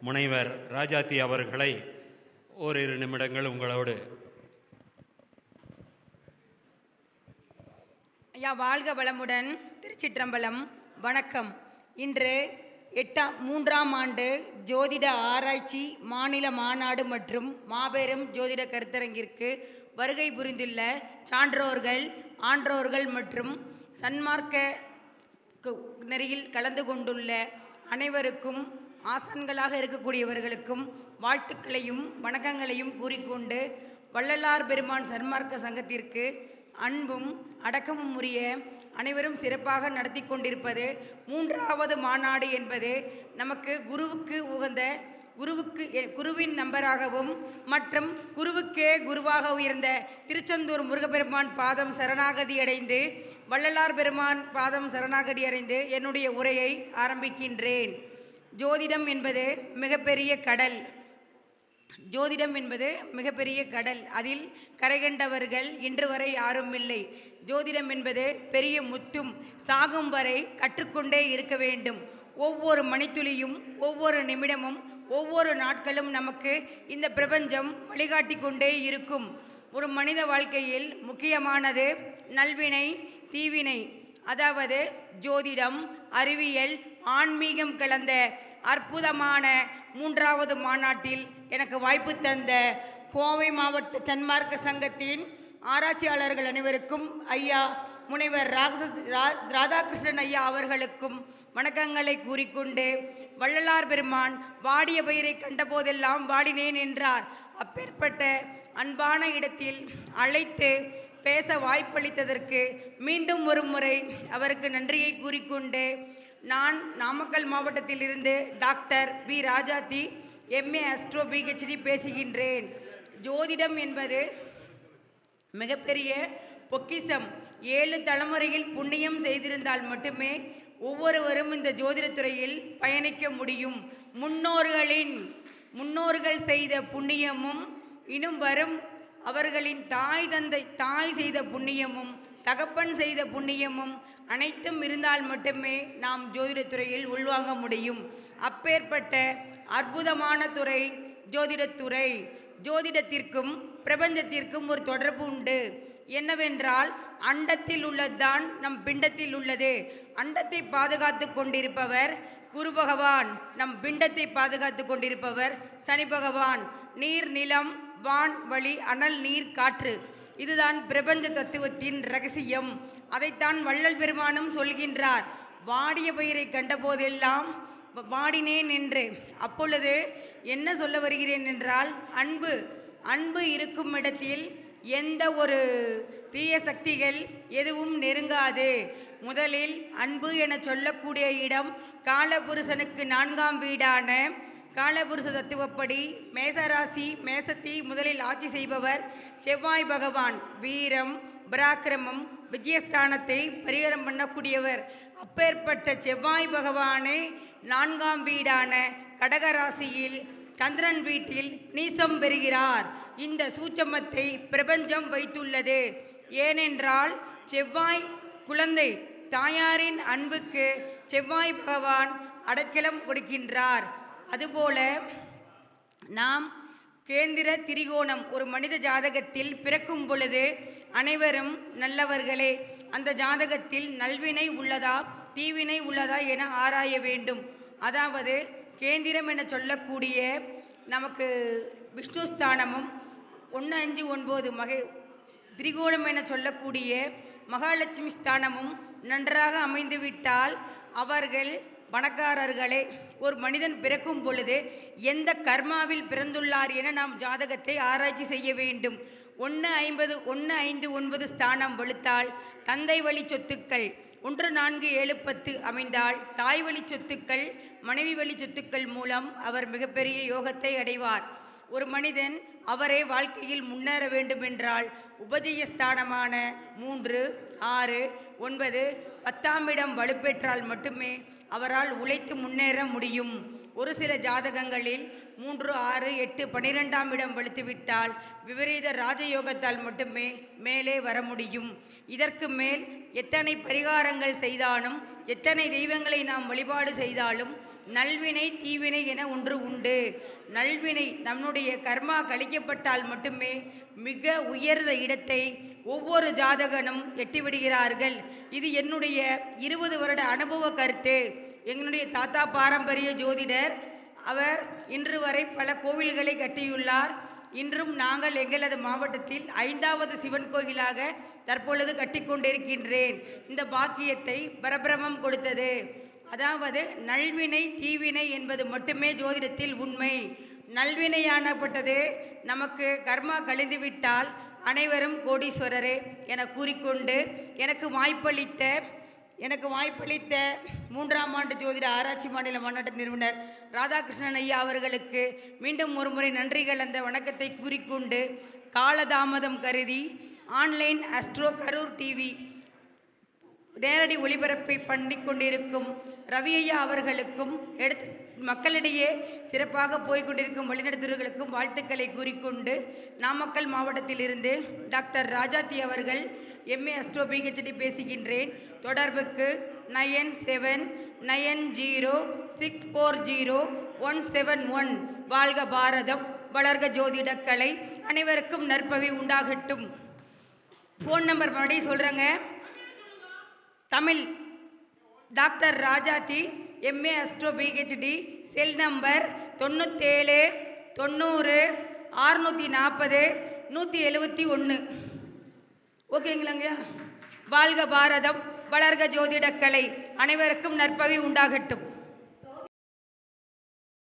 முனைவர் ராஜாத்தி அவர்களை ஓரிரு நிமிடங்கள் உங்களோடு ஐயா வாழ்க வளமுடன். திருச்சிற்றம்பலம் வணக்கம். இன்று எட்டாம் மூன்றாம் ஆண்டு ஜோதிட ஆராய்ச்சி மாநில மாநாடு மற்றும் மாபெரும் ஜோதிட கருத்தரங்கிற்கு வருகை புரிந்துள்ள சான்றோர்கள் ஆன்றோர்கள் மற்றும் சன்மார்க்க நெறியில் கலந்து கொண்டுள்ள அனைவருக்கும் ஆசான்களாக இருக்கக்கூடியவர்களுக்கும் வாழ்த்துக்களையும் வணக்கங்களையும் கூறிக்கொண்டு வள்ளலார் பெருமான் சன்மார்க்க சங்கத்திற்கு அன்பும் அடக்கமும் உரிய அனைவரும் சிறப்பாக நடத்தி கொண்டிருப்பது மூன்றாவது மாநாடு என்பது நமக்கு குருவுக்கு உகந்த குருவுக்கு எ- குருவின் நம்பராகவும் மற்றும் குருவுக்கே குருவாக உயர்ந்த திருச்செந்தூர் முருகப்பெருமான் பாதம் சரணாகதி அடைந்து வள்ளலார் பெருமான் பாதம் சரணாகதி அடைந்து என்னுடைய உரையை ஆரம்பிக்கின்றேன். ஜோதிடம் என்பது மிகப்பெரிய கடல். ஜோதிடம் என்பது மிகப்பெரிய கடல். அதில் கரைகண்டவர்கள் இன்று வரை யாரும் இல்லை. ஜோதிடம் என்பது பெரிய முத்தும் சாகும் வரை கற்றுக்கொண்டே இருக்க வேண்டும். ஒவ்வொரு மணித்துளியும் ஒவ்வொரு நிமிடமும் ஒவ்வொரு நாட்களும் நமக்கு இந்த பிரபஞ்சம் வழிகாட்டி கொண்டே இருக்கும். ஒரு மனித வாழ்க்கையில் முக்கியமானது நல்வினை தீவினை. அதாவது ஜோதிடம் அறிவியல் ஆன்மீகம் கலந்த அற்புதமான மூன்றாவது மாநாட்டில் எனக்கு வாய்ப்பு தந்த கோவை மாவட்ட சன்மார்க்க சங்கத்தின் ஆராய்ச்சியாளர்கள் அனைவருக்கும் ஐயா முனைவர் ரா- ராதாகிருஷ்ணன் ஐயா அவர்களுக்கும் வணக்கங்களை கூறிக்கொண்டு வள்ளலார் பெருமான் வாடிய பயிரை கண்டபோதெல்லாம் வாடினேன் என்றார். அப்பேற்பட்ட அன்பான இடத்தில் அழைத்து பேச வாய்ப்பளித்ததற்கு மீண்டும் ஒரு முறை அவருக்கு நன்றியை கூறிக்கொண்டு நான் நாமக்கல் மாவட்டத்திலிருந்து doctor P. Rajathi MA astro PhD பேசுகின்றேன். ஜோதிடம் என்பது மிகப்பெரிய பொக்கிஷம். ஏழு தலைமுறையில் புண்ணியம் செய்திருந்தால் மட்டுமே ஒவ்வொருவரும் இந்த ஜோதிடத்துறையில் பயணிக்க முடியும். முன்னோர்களின் முன்னோர்கள் செய்த புண்ணியமும் இன்னும் வரும் அவர்களின் தாய் தந்தை தாய் செய்த புண்ணியமும் தகப்பன் செய்த புண்ணியமும் அனைத்தும் இருந்தால் மட்டுமே நாம் ஜோதிடத்துறையில் உள்வாங்க முடியும். அப்பேற்பட்ட அற்புதமான துறை ஜோதிடத்துறை. ஜோதிடத்திற்கும் பிரபஞ்சத்திற்கும் ஒரு தொடர்பு உண்டு. என்னவென்றால் அண்டத்தில் உள்ளதுதான் நம் பிண்டத்தில் உள்ளது. அண்டத்தை பாதுகாத்து கொண்டிருப்பவர் குரு பகவான். நம் பிண்டத்தை பாதுகாத்து கொண்டிருப்பவர் சனி பகவான். நீர் நிலம் வான் வழி அனல் நீர் காற்று. இதுதான் பிரபஞ்ச தத்துவத்தின் ரகசியம். அதைத்தான் வள்ளல் பெருமானும் சொல்கின்றார். வாடிய பயிரை கண்டபோதெல்லாம் வாடினேன் என்று. அப்பொழுது என்ன சொல்ல வருகிறேன் என்றால் அன்பு. அன்பு இருக்கும் இடத்தில் எந்த ஒரு தீய சக்திகள் எதுவும் நெருங்காது. முதலில் அன்பு என சொல்லக்கூடிய இடம் காலபுருஷனுக்கு நான்காம் வீடான காலபுருஷ தத்துவப்படி மேசராசி மேசத்தை முதலில் ஆட்சி செய்பவர் செவ்வாய் பகவான் வீரம் பராக்கிரமம் விஜயஸ்தானத்தை பரிகாரம் பண்ணக்கூடியவர். அப்பேற்பட்ட செவ்வாய் பகவானே நான்காம் வீடான கடகராசியில் சந்திரன் வீட்டில் நீசம் பெறுகிறார். இந்த சூட்சமத்தை பிரபஞ்சம் வைத்துள்ளது. ஏனென்றால் செவ்வாய் குழந்தை தாயாரின் அன்புக்கு செவ்வாய் பகவான் அடைக்கலம் கொடுக்கின்றார். அதுபோல நாம் கேந்திர திரிகோணம் ஒரு மனித ஜாதகத்தில் பிறக்கும் பொழுது அனைவரும் நல்லவர்களே. அந்த ஜாதகத்தில் நல்வினை உள்ளதா தீவினை உள்ளதா என ஆராய வேண்டும். அதாவது கேந்திரம் என சொல்லக்கூடிய நமக்கு விஷ்ணு ஸ்தானமும் ஒன்று அஞ்சு ஒன்பது மகை திரிகோணம் என சொல்லக்கூடிய மகாலட்சுமி ஸ்தானமும் நன்றாக அமைந்துவிட்டால் அவர்கள் பணக்காரர்களே ஒரு மனிதன் பிறக்கும் பொழுது எந்த கர்மாவில் பிறந்துள்ளார் என நாம் ஜாதகத்தை ஆராய்ச்சி செய்ய வேண்டும். ஒன்று ஐம்பது ஒன்று ஐந்து ஒன்பது ஸ்தானம் வலுத்தால் தந்தை வழி சொத்துக்கள் ஒன்று நான்கு ஏழு பத்து அமைந்தால் தாய் வழி சொத்துக்கள் மனைவி வழி சொத்துக்கள் மூலம் அவர் மிகப்பெரிய யோகத்தை அடைவார். ஒரு மனிதன் அவரே வாழ்க்கையில் முன்னேற வேண்டுமென்றால் உபஜயஸ்தானமான மூன்று ஆறு ஒன்பது பத்தாம் இடம் வலுப்பெற்றால் மட்டுமே அவரால் உழைத்து முன்னேற முடியும். ஒரு சில ஜாதகங்களில் மூன்று ஆறு எட்டு பனிரெண்டாம் இடம் வலுத்துவிட்டால் விபரீத ராஜயோகத்தால் மட்டுமே மேலே வர முடியும். இதற்கு மேல் எத்தனை பரிகாரங்கள் செய்தாலும் எத்தனை தெய்வங்களை நாம் வழிபாடு செய்தாலும் நல்வினை தீவினை என ஒன்று உண்டு. நல்வினை நம்முடைய கர்மா கழிக்கப்பட்டால் மட்டுமே மிக உயர்ந்த இடத்தை ஒவ்வொரு ஜாதகனும் எட்டிவிடுகிறார்கள். இது என்னுடைய இருபது வருட அனுபவ கருத்து. எங்களுடைய தாத்தா பாரம்பரிய ஜோதிடர். அவர் இன்று வரை பல கோவில்களை கட்டியுள்ளார். இன்றும் நாங்கள் எங்களது மாவட்டத்தில் ஐந்தாவது சிவன் கோயிலாக தற்பொழுது கட்டிக்கொண்டிருக்கின்றேன். இந்த பாக்கியத்தை பரபிரமம் கொடுத்தது. அதாவது நல்வினை தீவினை என்பது மட்டுமே ஜோதிடத்தில் உண்மை. நல்வினையானப்பட்டது நமக்கு கர்மா கழிந்துவிட்டால் அனைவரும் கோடீஸ்வரரே என கூறிக்கொண்டு எனக்கு வாய்ப்பளித்த எனக்கு வாய்ப்பளித்த மூன்றாம் ஆண்டு ஜோதிட ஆராய்ச்சி மாநில மாநாட்டு நிறுவனர் ராதாகிருஷ்ணன் ஐயா அவர்களுக்கு மீண்டும் ஒருமுறை நன்றிகள் அந்த வணக்கத்தை கூறிக்கொண்டு காலதாமதம் கருதி ஆன்லைன் அஸ்ட்ரோ கரூர் டிவி நேரடி ஒளிபரப்பை பண்ணி கொண்டிருக்கும் ரவி ஐயா அவர்களுக்கும் எடுத்து மக்களிடையே சிறப்பாக போய்கொண்டிருக்கும் வழிநடத்துவர்களுக்கும் வாழ்த்துக்களை கூறிக்கொண்டு நாமக்கல் மாவட்டத்திலிருந்து டாக்டர் ராஜாத்தி அவர்கள் எம்ஏ அஸ்ட்ரோ பிஹெச்டி பேசுகின்றேன். தொடர்புக்கு nine seven nine zero six four zero one seven one. வாழ்க பாரதம் வளர்க ஜோதிடக்கலை அனைவருக்கும் நற்பகை உண்டாகட்டும். ஃபோன் நம்பர் மறுபடியும் சொல்கிறேங்க Tamil. Doctor Rajathi MA astro PhD cell number தொண்ணூற்றேழு தொண்ணூறு ஆறுநூற்றி நாற்பது நூற்றி எழுபத்தி ஒன்று ஓகேங்களாங்க? வாழ்க பாரதம் வளர்க ஜோதிடக்கலை அனைவருக்கும் நற்பவி உண்டாகட்டும்.